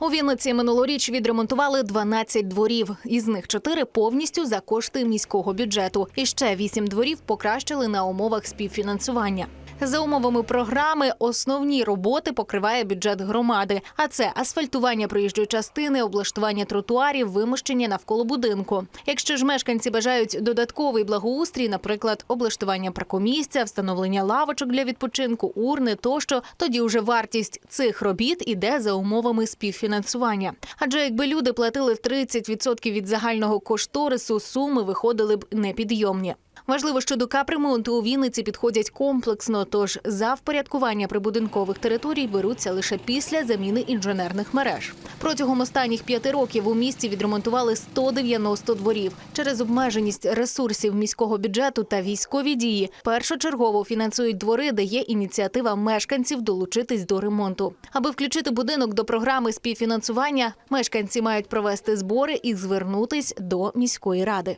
У Вінниці минулоріч відремонтували 12 дворів. Із них 4 повністю за кошти міського бюджету. І ще 8 дворів покращили на умовах співфінансування. За умовами програми основні роботи покриває бюджет громади. А це асфальтування проїжджої частини, облаштування тротуарів, вимощення навколо будинку. Якщо ж мешканці бажають додатковий благоустрій, наприклад, облаштування паркомісця, встановлення лавочок для відпочинку, урни тощо, тоді вже вартість цих робіт іде за умовами співфінансування. Адже якби люди платили в 30% від загального кошторису, суми виходили б непідйомні. Важливо, що до капремонту у Вінниці підходять комплексно, тож за впорядкування прибудинкових територій беруться лише після заміни інженерних мереж. Протягом останніх п'яти років у місті відремонтували 190 дворів. Через обмеженість ресурсів міського бюджету та військові дії першочергово фінансують двори, де є ініціатива мешканців долучитись до ремонту. Аби включити будинок до програми співфінансування, мешканці мають провести збори і звернутись до міської ради.